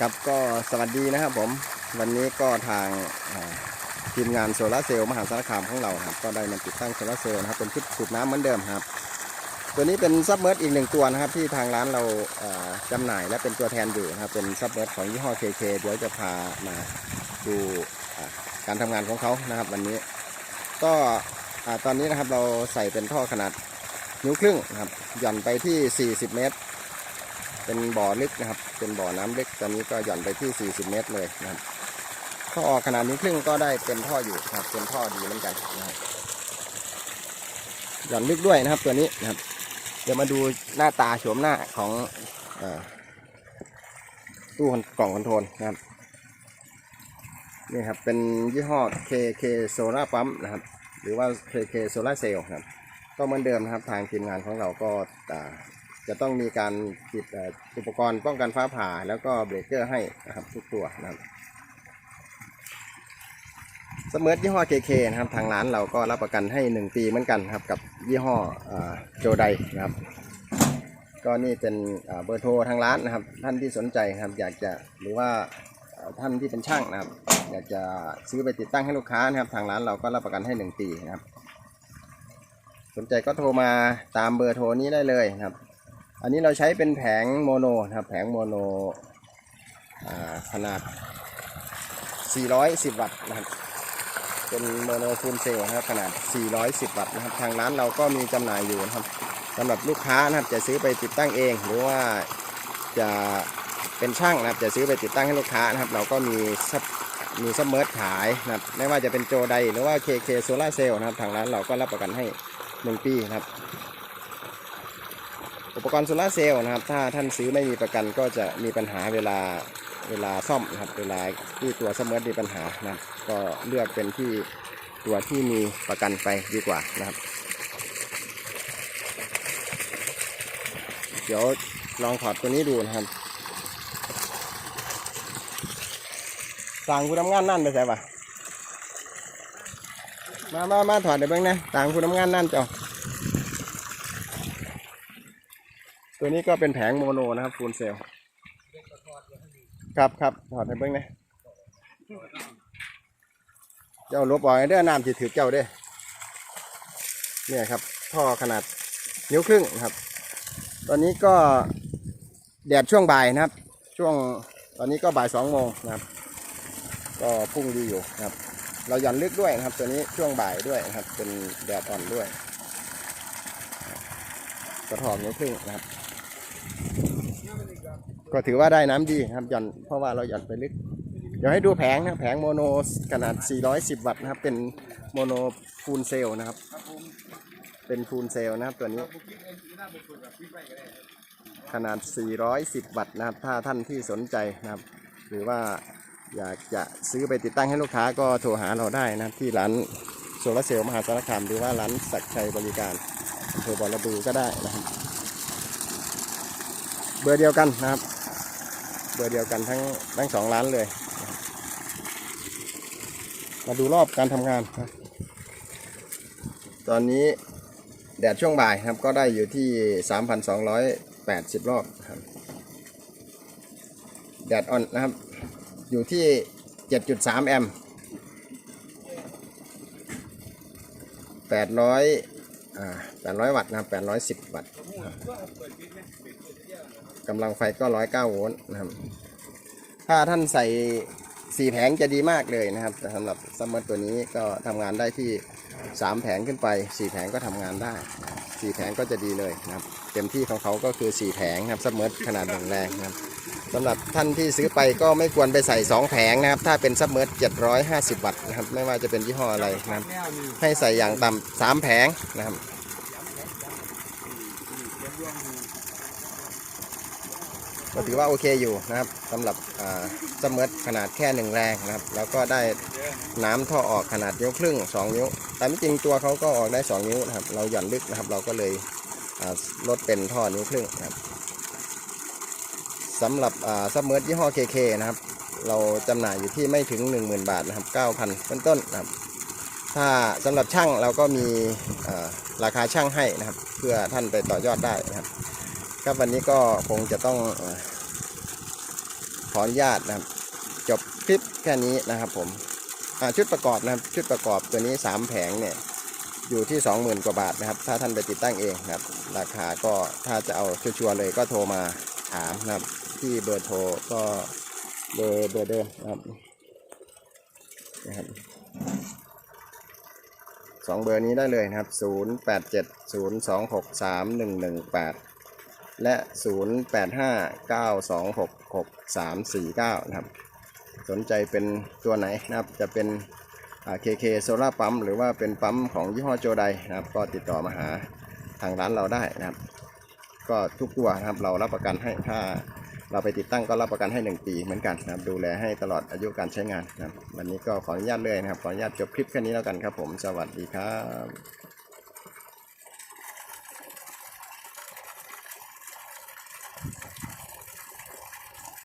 ครับก็สวัสดีนะครับผมวันนี้ก็ทางทีมงานโซลาเซลล์มหาสารคามของเราครับก็ได้มาติดตั้งโซลาเซลล์นะครับเป็นชุดสูบน้ำเหมือนเดิมครับ ตัวนี้เป็นซับเมอร์อีกหนึ่งตัวนะครับ ที่ทางร้านเราอ่าจำหน่ายและเป็นตัวแทนอยู่นะครับเป็นซับเมอร์ของยี่ห้อ KK เดี๋ยวจะพามาดูการทำงานของเขานะครับ วันนี้ก็ตอนนี้นะครับเราใส่เป็นท่อขนาดนิ้วครึ่งครับหย่อนไปที่ 40 เมตร เป็นบ่อลึกนะครับ เป็นบ่อน้ำลึกตอนนี้ก็หย่อนไปที่ 40 เมตรเลยนะครับท่อออกขนาดนี้ครึ่งก็ได้เป็นท่ออยู่นะครับเป็นท่อดีเหมือนกันนะครับหย่อนลึกด้วยนะครับตัวนี้นะครับ เดี๋ยวมาดูหน้าตาโฉมหน้าของอตู้กล่องคอนโทรลนะครับนี่ครับเป็นยี่ห้อ KK Solar Pump นะครับ หรือว่า KK Solar Cell นะครับ ก็เหมือนเดิมนะครับทางทีมงานของเราก็อ่า จะต้องมีการติดอุปกรณ์ป้องกันฟ้าผ่า แล้วก็เบรกเกอร์ให้นะครับทุกตัวนะครับสมิร์ยี่ห้อ KK นะครับทางร้านเราก็รับประกันให้ 1 ปีเหมือนกันครับกับยี่ห้อโจไดนะครับ ก็นี่เป็นเบอร์โทรทางร้านนะครับ ท่านที่สนใจครับอยากจะหรือว่าท่านที่เป็นช่างนะครับ อยากจะซื้อไปติดตั้งให้ลูกค้านะครับ ทางร้านเราก็รับประกันให้ 1 ปีนะครับ สนใจก็โทรมาตามเบอร์โทรนี้ได้เลยนะครับ อันนี้เราใช้เป็นแผงโมโนนะครับ แผงโมโนขนาด 410 วัตต์นะครับ เป็นโมโนฟูลเซลล์นะครับขนาด 410 วัตต์นะครับ ทางร้านเราก็มีจำหน่ายอยู่นะครับสำหรับลูกค้านะครับจะซื้อไปติดตั้งเอง หรือว่าจะเป็นช่างนะครับจะซื้อไปติดตั้งให้ลูกค้านะครับ เราก็มีซับมีซับเมิร์ดขายนะครับ ไม่ว่าจะเป็นโจไดหรือว่า KK Solar Cell นะครับ ทางร้านเราก็รับประกันให้ 1 ปีนะครับ อุปกรณ์โซลาเซลล์นะครับ ถ้าท่านซื้อไม่มีประกันก็จะมีปัญหาเวลาเวลาซ่อมนะครับ เวลาที่ตัวเสมอมีปัญหานะครับ ก็เลือกเป็นที่ตัวที่มีประกันไปดีกว่านะครับ เดี๋ยวลองถอดตัวนี้ดูนะครับต่างผู้ทำงานนั่นไปใช่ปะมามามาถอดเดี๋ยวเบ้างนะต่างผู้ทำงานนั่นจ้า ตัวนี้ก็เป็นแผงโมโนนะครับฟูลเซลล์ครับครับถอดให้เบิ้งนะเจ้าลบออกให้เด้อน้ำจะถือเจ้าเด้อเนี่ยครับ ท่อขนาดนิ้วครึ่งนะครับ ตอนนี้ก็แดดช่วงบ่ายนะครับ ช่วงตอนนี้ก็บ่ายสองโมงนะครับ ก็พุ่งดีอยู่นะครับ เราหย่อนลึกด้วยนะครับ ตัวนี้ช่วงบ่ายด้วยนะครับ เป็นแดดอ่อนด้วยกระถองนิ้วครึ่งนะครับ ก็ถือว่าได้น้ำดีครับหย่อนเพราะว่าเราหย่อนไปลึก เดี๋ยวให้ดูแผงนะแผงโมโนขนาด 410 วัตต์นะครับ เป็นโมโนฟูลเซลล์นะครับ เป็นฟูลเซลล์นะครับตัวนี้ ขนาด 410 วัตต์นะครับ ถ้าท่านที่สนใจนะครับ หรือว่าอยากจะซื้อไปติดตั้งให้ลูกค้าก็โทรหาเราได้นะที่ร้านโซลาเซลล์มหาสารคามหรือว่าร้านศักชัยบริการอำเภอบอระบือก็ได้นะครับ เบอร์เดียวกันนะครับ เบอร์เดียวกันทั้งทั้งสองร้านเลย มาดูรอบการทำงานนะตอนนี้แดดช่วงบ่ายครับก็ได้อยู่ที่ 3,280 รอบครับ แดดอ่อนนะครับ อยู่ที่ 7.3 แอมป์800อ่า800 วัตต์นะครับ810 วัตต์ กำลังไฟก็ร้อยเก้าโวลต์นะครับ ถ้าท่านใส่สี่แผงจะดีมากเลยนะครับ แต่สำหรับซัมเมอร์ตัวนี้ก็ทำงานได้ที่สามแผงขึ้นไปสี่แผงก็ทำงานได้สี่แผงก็จะดีเลยนะครับ เต็มที่ของเขาก็คือสี่แผงนะครับซัมเมอร์ขนาดแรงนะครับสำหรับท่านที่ซื้อไปก็ไม่ควรไปใส่สองแผงนะครับ ถ้าเป็นซัมเมอร์เจ็ดร้อยห้าสิบวัตต์นะครับ ไม่ว่าจะเป็นยี่ห้ออะไรนะครับ ให้ใส่อย่างต่ำสามแผงนะครับ ก็ถือว่าโอเคอยู่นะครับสำหรับอ่าสมเมอขนาดแค่หนึ่งแรงนะครับ แล้วก็ได้น้ำท่อออกขนาดนิ้วครึ่งสองนิ้วแต่ไม่จริงตัวเขาก็ออกได้สองนิ้วนะครับ เราหย่อนลึกนะครับ เราก็เลยลดเป็นท่อนิ้วครึ่งนะครับสำหรับซับเมอยี่ห้อ KK นะครับ เราจำหน่ายอยู่ที่ไม่ถึง 10,000 บาทนะครับ 9,000ต้นต้นนะครับ ถ้าสำหรับช่างเราก็มีราคาช่างให้นะครับ เพื่อท่านไปต่อยอดได้นะครับ ครับวันนี้ก็คงจะต้องขออนุญาตนะครับ จบคลิปแค่นี้นะครับ ผมชุดประกอบนะครับ ชุดประกอบตัวนี้ 3 แผงเนี่ยอยู่ที่ 20,000 กว่าบาทนะครับ ถ้าท่านไปติดตั้งเองนะครับ ราคาก็ถ้าจะเอาชัวร์เลยก็โทรมาถามนะครับ ที่เบอร์โทรก็เบอร์เบอร์เดิมนะครับนะครับสองเบอร์นี้ได้เลยนะครับ 0 8 7 0 2 6 3 1 1 8 และ 0 8 5 9 2 6 6 3 4 9 นะครับ สนใจเป็นตัวไหนนะครับ จะเป็นเคเคโซล่าปั๊มหรือว่าเป็นปั๊มของยี่ห้อโจไดนะครับ ก็ติดต่อมาหาทางร้านเราได้นะครับ ก็ทุกตัวนะครับเรารับประกันให้ถ้าเราไปติดตั้งก็รับประกันให้ 1 ปีเหมือนกันนะครับ ดูแลให้ตลอดอายุการใช้งานนะครับ วันนี้ก็ขออนุญาตเลยนะครับ ขออนุญาตจบคลิปแค่นี้แล้วกันครับผม สวัสดีครับ